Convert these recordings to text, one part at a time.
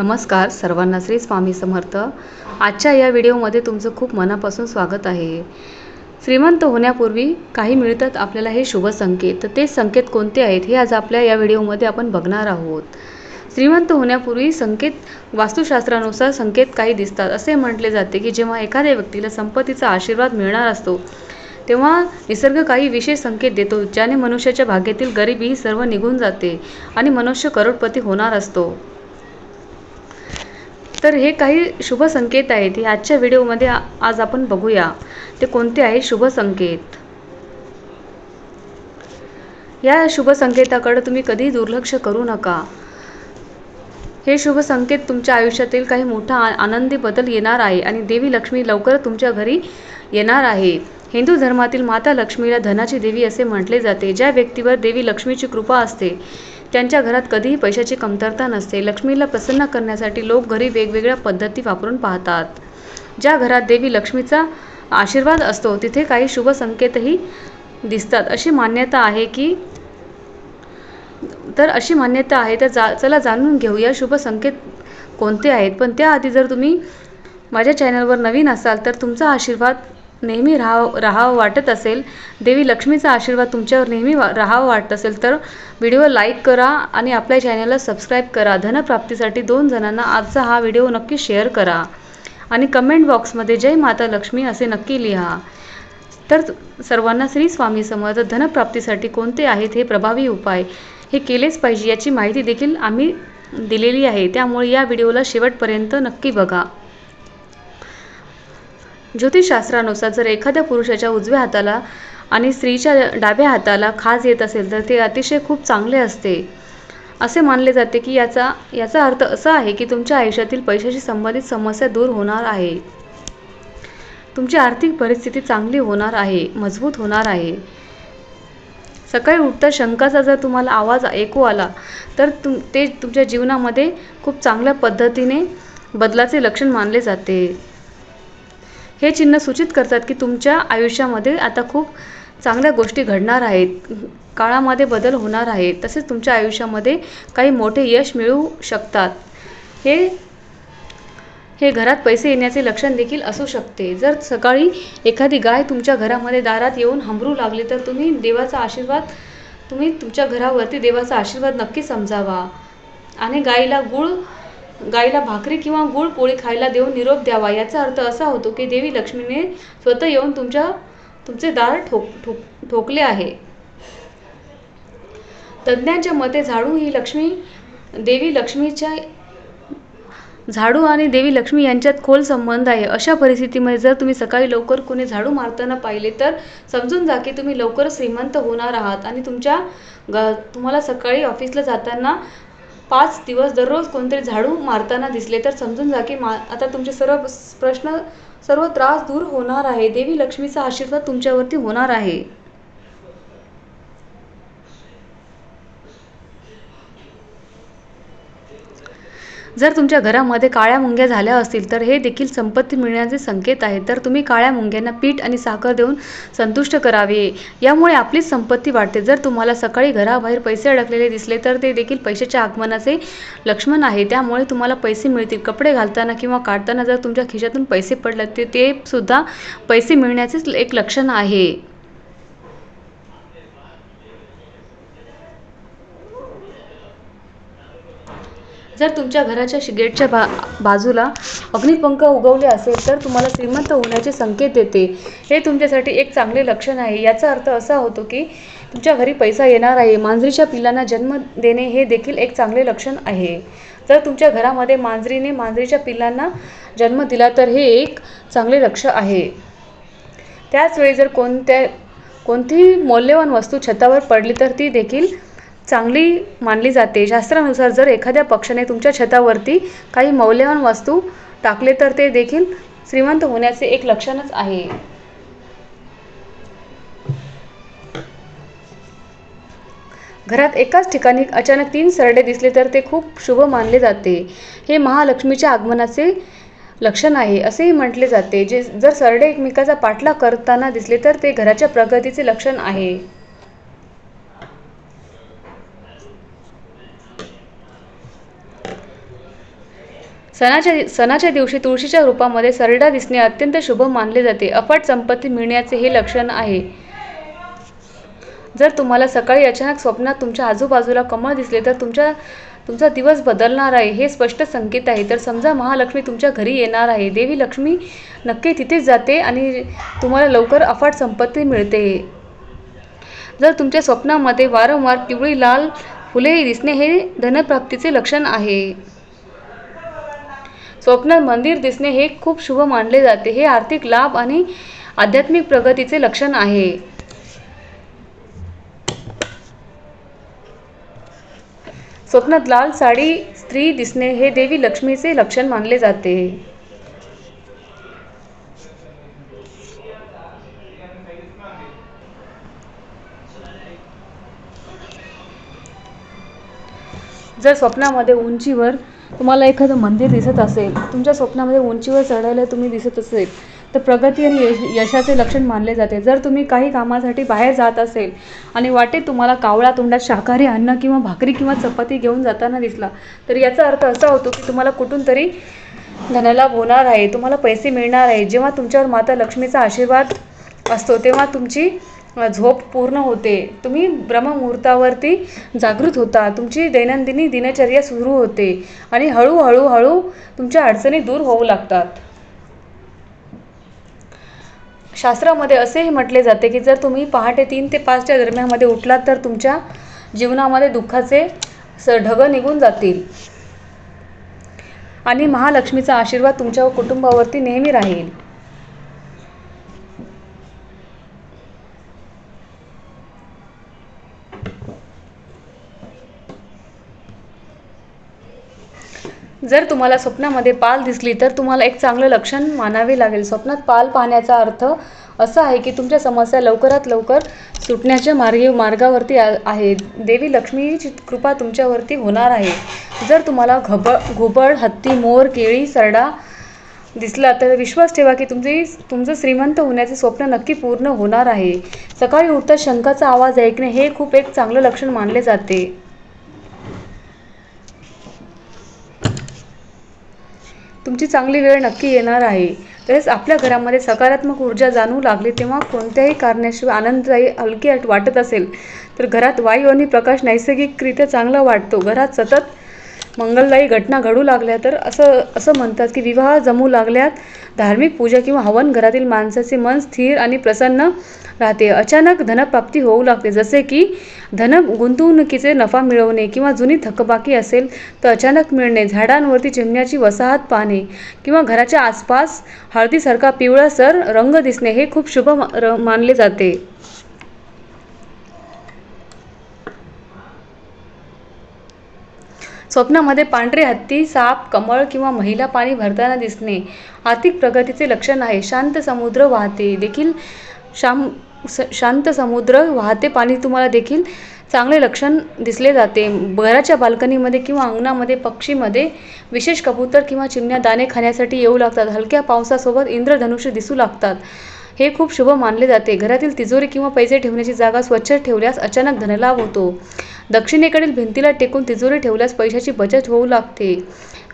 नमस्कार सर्वांना श्री स्वामी समर्थ. आजच्या या व्हिडिओमध्ये तुमचं खूप मनापासून स्वागत आहे. श्रीमंत होण्यापूर्वी काही मिळतात आपल्याला हे शुभ संकेत. तर ते संकेत कोणते आहेत हे आज आपल्या या व्हिडिओमध्ये आपण बघणार आहोत. श्रीमंत होण्यापूर्वी संकेत वास्तुशास्त्रानुसार संकेत काही दिसतात. असे म्हटले जाते की जेव्हा एखाद्या व्यक्तीला संपत्तीचा आशीर्वाद मिळणार असतो तेव्हा निसर्ग काही विशेष संकेत देतो ज्याने मनुष्याच्या भाग्यातील गरिबी सर्व निघून जाते आणि मनुष्य करोडपती होणार असतो. तर हे काही शुभ संकेत आहेत. हे आजच्या व्हिडिओमध्ये आज आपण बघूया. ते कोणते आहे शुभ संकेत? या शुभ संकेताकडे तुम्ही कधीही दुर्लक्ष करू नका. हे शुभ संकेत तुमच्या आयुष्यातील काही मोठा आनंदी बदल येणार आहे आणि देवी लक्ष्मी लवकरच तुमच्या घरी येणार आहे. हिंदू धर्मातील माता लक्ष्मीला धनाची देवी असे म्हटले जाते. ज्या व्यक्तीवर देवी लक्ष्मीची कृपा असते त्यांच्या घरात कधीही पैशाची कमतरता नसते. लक्ष्मीला प्रसन्न करण्यासाठी लोक घरी वेगवेगळ्या पद्धती वापरून पाहतात. ज्या घरात देवी लक्ष्मीचा आशीर्वाद असतो तिथे काही शुभ संकेतही दिसतात. अशी मान्यता आहे की तर अशी मान्यता आहे तर जा चला जाणून घेऊया शुभ संकेत कोणते आहेत? पण त्याआधी जर तुम्ही माझ्या चॅनलवर नवीन असाल तर तुमचा आशीर्वाद नेहमी राहाव राहावं वाटत असेल. देवी लक्ष्मीचा आशीर्वाद तुमच्यावर नेहमी वा राहावं वाटत असेल तर व्हिडिओ लाईक करा आणि आपल्या चॅनलला सबस्क्राईब करा. धनप्राप्तीसाठी दोन जणांना आजचा हा व्हिडिओ नक्की शेअर करा. आणि कमेंट बॉक्समध्ये जय माता लक्ष्मी असे नक्की लिहा. तर सर्वांना श्री स्वामी समर्थ धनप्राप्तीसाठी कोणते आहेत हे प्रभावी उपाय हे केलेच पाहिजे याची माहिती देखील आम्ही दिलेली आहे. त्यामुळे या व्हिडिओला शेवटपर्यंत नक्की बघा. ज्योतिषशास्त्रानुसार जर एखाद्या पुरुषाच्या उजव्या हाताला आणि स्त्रीच्या डाव्या हाताला खाज येत असेल तर ते अतिशय खूप चांगले असते. असे मानले जाते की याचा याचा अर्थ असा आहे की तुमच्या आयुष्यातील पैशाशी संबंधित समस्या दूर होणार आहे. तुमची आर्थिक परिस्थिती चांगली होणार आहे मजबूत होणार आहे. सकाळी उठता शंकाचा जर तुम्हाला आवाज ऐकू आला तर तुम ते तुमच्या जीवनामध्ये खूप चांगल्या पद्धतीने बदलाचे लक्षण मानले जाते. हे चिन्ह सूचित करतात की तुमच्या आयुष्यामध्ये आता खूप चांगल्या गोष्टी घडणार आहेत. काळामध्ये बदल होणार आहे. तसेच तुमच्या आयुष्यामध्ये काही मोठे यश मिळू शकतात. हे हे घरात पैसे येण्याचे लक्षण देखील असू शकते. जर सकाळी एखादी गाय तुमच्या घरामध्ये दारात येऊन हंबरू लागली तर तुम्ही देवाचा आशीर्वाद तुम्ही तुमच्या घरावरती देवाचा आशीर्वाद नक्की समजावा. आणि गायीला गुळ गाईला भाकरी किंवा गुळ पोळी खायला देऊन निरोप द्यावा. याचा अर्थ असा होतो की देवी लक्ष्मीने स्वतः येऊन तुमच्या तुमचे दार ठोक ठोक ठोकले आहे. तज्ज्ञांच्या मते झाडू ही लक्ष्मी देवी लक्ष्मीच्या झाडू आणि देवी लक्ष्मी यांच्यात खोल संबंध आहे. अशा परिस्थितीमध्ये जर तुम्ही सकाळी लवकर कोणी झाडू मारताना पाहिले तर समजून जा की तुम्ही लवकर श्रीमंत होणार आहात आणि तुमच्या ग तुम्हाला सकाळी ऑफिसला जाताना पाच दिवस दररोज कोणतरी झाडू मारताना दिसले तर समजून जा की मा आता तुमचे सर्व प्रश्न सर्व त्रास दूर होणार आहे. देवी लक्ष्मीचा आशीर्वाद तुमच्यावरती होणार आहे. जर तुमच्या घरामध्ये काळ्या मुंग्या झाल्या असतील तर हे देखील संपत्ती मिळण्याचे संकेत आहेत. तर तुम्ही काळ्या मुंग्यांना पीठ आणि साखर देऊन संतुष्ट करावे. यामुळे आपलीच संपत्ती वाढते. जर तुम्हाला सकाळी घराबाहेर पैसे अडकलेले दिसले तर ते देखील पैशाच्या आगमनाचे लक्ष्मण आहे. त्यामुळे तुम्हाला पैसे मिळतील. कपडे घालताना किंवा काढताना जर तुमच्या खिशातून पैसे पडले ते ते सुद्धा पैसे मिळण्याचेच एक लक्षण आहे. जर तुमच्या घराच्या शिगेटच्या बा बाजूला अग्निपंख उगवले असेल तर तुम्हाला श्रीमंत होण्याचे संकेत येते. हे तुमच्यासाठी एक चांगले लक्षण आहे. याचा अर्थ असा होतो की तुमच्या घरी पैसा येणार आहे. मांजरीच्या पिलांना जन्म देणे हे देखील एक चांगले लक्षण आहे. जर तुमच्या घरामध्ये मांजरीने मांजरीच्या पिलांना जन्म दिला तर हे एक चांगले लक्ष आहे. त्याचवेळी जर कोणत्या कोणतीही मौल्यवान वस्तू छतावर पडली तर ती देखील चांगली मानली जाते. शास्त्रानुसार जर एखाद्या पक्षाने तुमच्या छतावरती काही मौल्यवान वस्तू टाकले तर ते देखील श्रीमंत होण्याचे एक लक्षणच आहे. घरात एकाच ठिकाणी अचानक तीन सरडे दिसले तर ते खूप शुभ मानले जाते. हे महालक्ष्मीच्या आगमनाचे लक्षण आहे असेही म्हटले जाते. जे जर सरडे एकमेकाचा पाठलाग करताना दिसले तर ते घराच्या प्रगतीचे लक्षण आहे. सणाच्या सणाच्या दिवशी तुळशीच्या रूपामध्ये सरडा दिसणे अत्यंत शुभ मानले जाते. अफाट संपत्ती मिळण्याचे हे लक्षण आहे. जर तुम्हाला सकाळी अचानक स्वप्नात तुमच्या आजूबाजूला कमळ दिसले तर तुमच्या तुमचा दिवस बदलणार आहे हे स्पष्ट संकेत आहे. तर समजा महालक्ष्मी तुमच्या घरी येणार आहे. देवी लक्ष्मी नक्की तिथेच जाते आणि तुम्हाला लवकर अफाट संपत्ती मिळते. जर तुमच्या स्वप्नामध्ये वारंवार पिवळी लाल फुले दिसणे हे धनप्राप्तीचे लक्षण आहे. स्वप्नात मंदिर दिसणे हे खूप शुभ मानले जाते. हे आर्थिक लाभ आणि आध्यात्मिक प्रगतीचे लक्षण आहे. स्वप्नात लाल साडी स्त्री दिसणे हे देवी लक्ष्मीचे लक्षण मानले जाते. जर स्वप्नामध्ये उंचीवर तुम्हाला एखादं मंदिर दिसत असेल तुमच्या स्वप्नामध्ये उंचीवर चढायला तुम्ही दिसत असेल तर प्रगती आणि यश यशाचे लक्षण मानले जाते. जर तुम्ही काही कामासाठी बाहेर जात असेल आणि वाटेत तुम्हाला कावळा तोंडात शाकाहारी अन्न किंवा भाकरी किंवा चपाती घेऊन जाताना दिसला तर याचा अर्थ असा होतो की तुम्हाला कुठून तरी धनलाभ होणार आहे तुम्हाला पैसे मिळणार आहे. जेव्हा तुमच्यावर माता लक्ष्मीचा आशीर्वाद असतो तेव्हा तुमची झोप पूर्ण होते. तुम्ही ब्रह्ममुहूर्तावरती जागृत होता. तुमची दैनंदिनी दिनचर्या सुरू होते आणि हळूहळू हळू तुमच्या अडचणी दूर होऊ लागतात. शास्त्रामध्ये असेही म्हटले जाते की जर तुम्ही पहाटे तीन ते पाचच्या दरम्यानमध्ये उठलात तर तुमच्या जीवनामध्ये दुःखाचे स ढग निघून जातील. आणि महालक्ष्मीचा आशीर्वाद तुमच्या कुटुंबावरती नेहमी राहील. जर तुम्हाला स्वप्नामध्ये पाल दिसली तर तुम्हाला एक चांगलं लक्षण मानावे लागेल. स्वप्नात पाल पाहण्याचा अर्थ असा आहे की तुमच्या समस्या लवकरात लवकर सुटण्याच्या मार्गे मार्गावरती आ- आहे. देवी लक्ष्मीची कृपा तुमच्यावरती होणार आहे. जर तुम्हाला घब घुबड हत्ती मोर केळी सरडा दिसला तर विश्वास ठेवा की तुमची तुमचं श्रीमंत होण्याचे स्वप्न नक्की पूर्ण होणार आहे. सकाळी उठता शंखाचा आवाज ऐकणे हे खूप एक चांगलं लक्षण मानले जाते. तुमची चांगली वेळ नक्की येणार आहे. तसेच आपल्या घरामध्ये सकारात्मक ऊर्जा जाणू लागली तेव्हा कोणत्याही कारणाशिवाय आनंददायी हलकी वाटत असेल. तर घरात वायू आणि प्रकाश नैसर्गिकरित्या चांगला वाटतो. घरात सतत मंगलदायी घटना घडू लागल्या तर असं असं म्हणतात की विवाह जमू लागल्यात. धार्मिक पूजा किंवा हवन घरातील माणसाचे मन स्थिर आणि प्रसन्न राहते. अचानक धनप्राप्ती होऊ लागते. जसे की धन गुंतवणुकीचे नफा मिळवणे किंवा जुनी थकबाकी असेल तर अचानक मिळणे झाडांवरती चिमण्याची वसाहत पाहणे किंवा घराच्या आसपास हळदीसारखा पिवळसर रंग दिसणे हे खूप शुभ र- मानले जाते. स्वप्नामध्ये पांढरे हत्ती साप कमळ किंवा महिला पाणी भरताना दिसणे. आर्थिक प्रगतीचे लक्षण आहे. शांत समुद्र वाहते देखील. शाम स- शांत समुद्र वाहते पाणी तुम्हाला देखील चांगले लक्षण दिसले जाते. घराच्या बाल्कनीमध्ये किंवा अंगणामध्ये पक्षीमध्ये विशेष कबूतर किंवा चिमण्या दाणे खाण्यासाठी येऊ लागतात. हलक्या पावसासोबत इंद्रधनुष्य दिसू लागतात. हे खूप शुभ मानले जाते. घरातील तिजोरी किंवा पैसे ठेवण्याची जागा स्वच्छ ठेवल्यास अचानक धनलाभ होतो. दक्षिणेकडील भिंतीला टेकून तिजोरी ठेवल्यास पैशाची बचत होऊ लागते.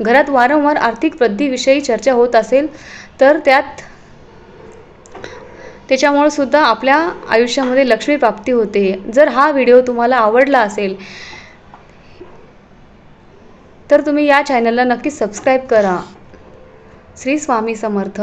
घरात वारंवार आर्थिक वृद्धीविषयी चर्चा होत असेल तर त्यात त्याच्यामुळे सुद्धा आपल्या आयुष्यामध्ये लक्ष्मी प्राप्ती होते. जर हा व्हिडिओ तुम्हाला आवडला असेल तर तुम्ही या चॅनलला नक्की सबस्क्राईब करा. श्री स्वामी समर्थ.